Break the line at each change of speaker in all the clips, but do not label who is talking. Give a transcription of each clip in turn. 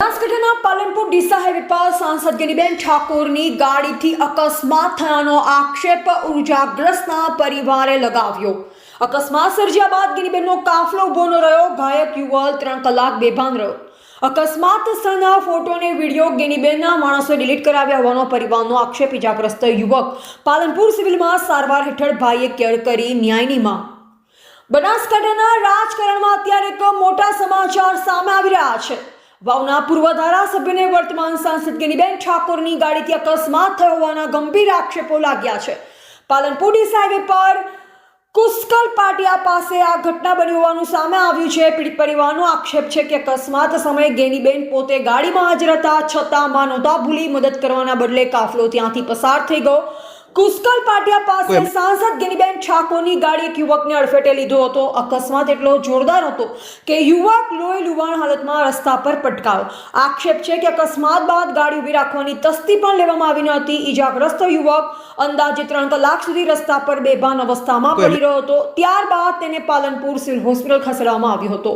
બનાસકાંઠાના પાલનપુર ડીસા હાઈવે પર સાંસદ ગેનીબેન ઠાકોરની ગાડીથી અકસ્માત થયાનો આક્ષેપ ઉર્જાગ્રસ્તના પરિવારે લગાવ્યો. અકસ્માત સર્જ્યા બાદ ગેનીબેનનો કાફલો ઊભો રહ્યો. ગાયક યુવક ત્રણ કલાક બેભાન રહ્યો. અકસ્માત સ્થળના ફોટો અને વીડિયો ગેનીબેનના માણસોએ ડિલીટ કરાવ્યા હોવાનો પરિવારનો આક્ષેપ. ઇજાગ્રસ્ત યુવક પાલનપુર સિવિલમાં સારવાર હેઠળ ભાઈએ કેર કરી ન્યાયની માં બનાસકાંઠાના રાજકારણમાં અત્યારે એક મોટા સમાચાર સામે આવી રહ્યા છે. વાવના પૂર્વ ધારાસભ્યને વર્તમાન સાંસદ ગેનીબેન ઠાકોરની ગાડીથી અકસ્માત થયો હોવાના ગંભીર આક્ષેપો લાગ્યા છે. પાલનપુર હાઈવે પર કુસ્કલ પાટિયા પાસે આ ઘટના બની હોવાનું સામે આવ્યું છે. પીડિત પરિવારનો આક્ષેપ છે કે અકસ્માત સમયે ગેનીબેન પોતે ગાડીમાં હાજર હતા છતાં માં નહોતા ભૂલી મદદ કરવાના બદલે કાફલો ત્યાંથી પસાર થઈ ગયો. કુસ્કલ પાટિયા પાસે સાંસદ ગિનીબેન ઠાકોરની ગાડી એક યુવકને અડફેટે લીધો હતો. અકસ્માત એટલો જોરદાર હતો કે યુવક લોહી લુવાણ હાલતમાં રસ્તા પર પટકાયો. આક્ષેપ છે કે અકસ્માત બાદ ગાડી ઊભી રાખવાની તસ્તી પણ લેવામાં આવી ન હતી. ઈજાગ્રસ્ત યુવક અંદાજે ત્રણ કલાક સુધી રસ્તા પર બેભાન અવસ્થામાં પડી રહ્યો હતો. ત્યારબાદ તેને પાલનપુર સિવિલ હોસ્પિટલ ખસેડવામાં આવ્યો હતો.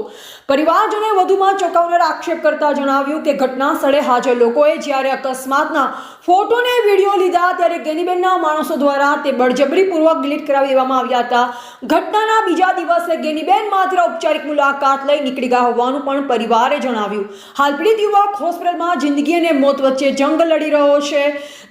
પરિવારજને વધુમાં ચોંકાવનાર આક્ષેપ કરતા જણાવ્યું કે ઘટના સ્થળે હાજર લોકોએ જ્યારે અકસ્માતના ફોટો ને વીડિયો લીધા ત્યારે ગેનીબેનના માણસો દ્વારા તે બળજબરીપૂર્વક ડિલીટ કરાવી દેવામાં આવ્યા હતા. ઘટનાના બીજા દિવસે ગેનીબેન માત્ર ઔપચારિક મુલાકાત લઈ નીકળી ગયા હોવાનું પણ પરિવારે જણાવ્યું. હાલ પીડિત યુવક હોસ્પિટલમાં જિંદગી અને મોત વચ્ચે જંગ લડી રહ્યો છે.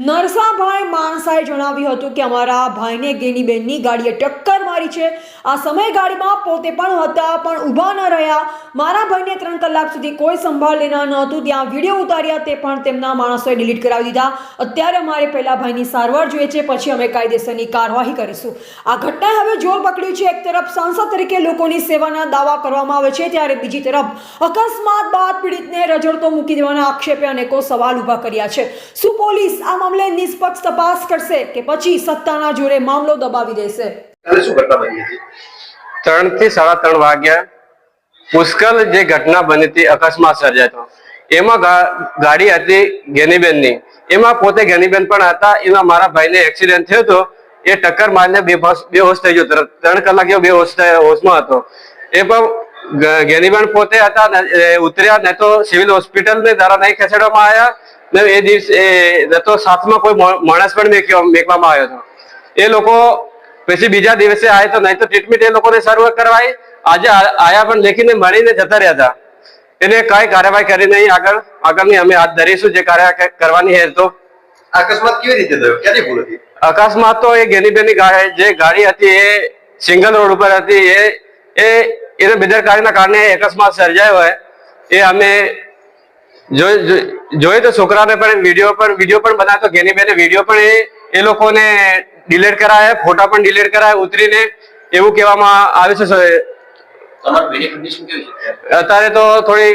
નરસાભાઈ માણસાએ જણાવ્યું હતું કે અમારા ભાઈને ગેનીબેનની ગાડીએ ટક્કર મારી છે. આ સમયગાળીમાં પોતે પણ હતા, પણ ઊભા ન રહ્યા. મારા ભાઈને ત્રણ કલાક સુધી કોઈ સંભાળ લેનાર ન હતું. ત્યાં વીડિયો ઉતાર્યા તે પણ તેમના માણસોએ ડિલીટ કરાવી દીધા. અત્યારે અમારે પહેલા ભાઈની સારવાર જોઈએ છે, પછી અમે કાયદેસરની કાર્યવાહી કરીશું. આ ઘટનાએ હવે જોર પકડ્યું છે. એક તરફ સાંસદ તરીકે લોકોની સેવાના દાવા કરવામાં આવે છે, ત્યારે બીજી તરફ અકસ્માત બાદ પીડિતને રજડતો મૂકી દેવાના આક્ષેપે અનેકો સવાલ ઊભા કર્યા છે. શું પોલીસ આ મામલે નિષ્પક્ષ તપાસ કરશે કે પછી સત્તાના જોરે મામલો દબાવી દેશે?
ત્યારે
ત્રણથી સાડા ત્રણ વાગ્યા પુષ્કળ જે ઘટના બની હતી, અકસ્માત સર્જાતો એમાં ગાડી હતી ગેનીબેનની. એમાં પોતે ગેનીબેન પણ હતા, એમાં મારા ભાઈને એક્સિડન્ટ થયો હતો. એ ટક્કર મારીને બેહોશ બેહોશ થઈ ગયો ત્રણ કલાક જેવો બેહોશ હોશમાં હતો. એ પણ ગેનીબેન પોતે હતા ઉતર્યા, ને તો સિવિલ હોસ્પિટલ ને દ્વારા નહીં ખસેડવામાં આવ્યા, ને એ દિવસે ન તો સાથમાં કોઈ માણસ પણ મેકવામાં આવ્યો હતો. એ લોકો પછી બીજા દિવસે આવે તો નહીં તો ટ્રીટમેન્ટ એ લોકોને શરૂ કરવાય આજે આયા પણ લેખીને મળીને જતા રહ્યા હતા. એને કઈ કાર્યવાહી કરી નહીં. આગળ આગળની અમે હાથ ધરીશું જે કાર્યવાહી કરવાની હે તો.
અકસ્માત કેવી રીતે થયો? ક્યાંની ભૂલ હતી?
અકસ્માત તો એ ગેનીબેની ગાડી જે ગાડી હતી એ સિંગલ રોડ ઉપર હતી. એ એ એને બેદરકારીના કારણે અકસ્માત સર્જાયો હોય એ અમે જોઈ તો છોકરાને પણ વીડિયો પણ વીડિયો પણ બનાવ્યો તો ગેનીબેને વીડિયો પણ એ એ લોકોને ડિલીટ કરાયા ફોટા પણ ડિલીટ કરાયા ઉતરીને એવું કહેવામાં આવે છે સ-
તમારી બેની કન્ડિશન કેવી છે
અત્યારે તો થોડી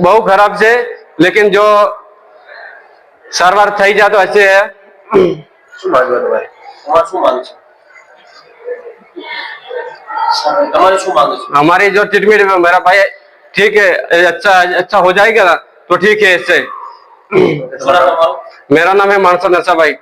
બહુ ખરાબ છે લેકિન જો સારવાર થઈ જતો હશે
શું માંગવા તમારે તમારે શું માંગ છે તમારે શું માંગ છે
हमारी जो ट्रीटमेंट में मेरा भाई ठीक है अच्छा अच्छा हो जाएगा ना तो ठीक है इससे
શું નામ તમારું
मेरा नाम है मानसा नशा भाई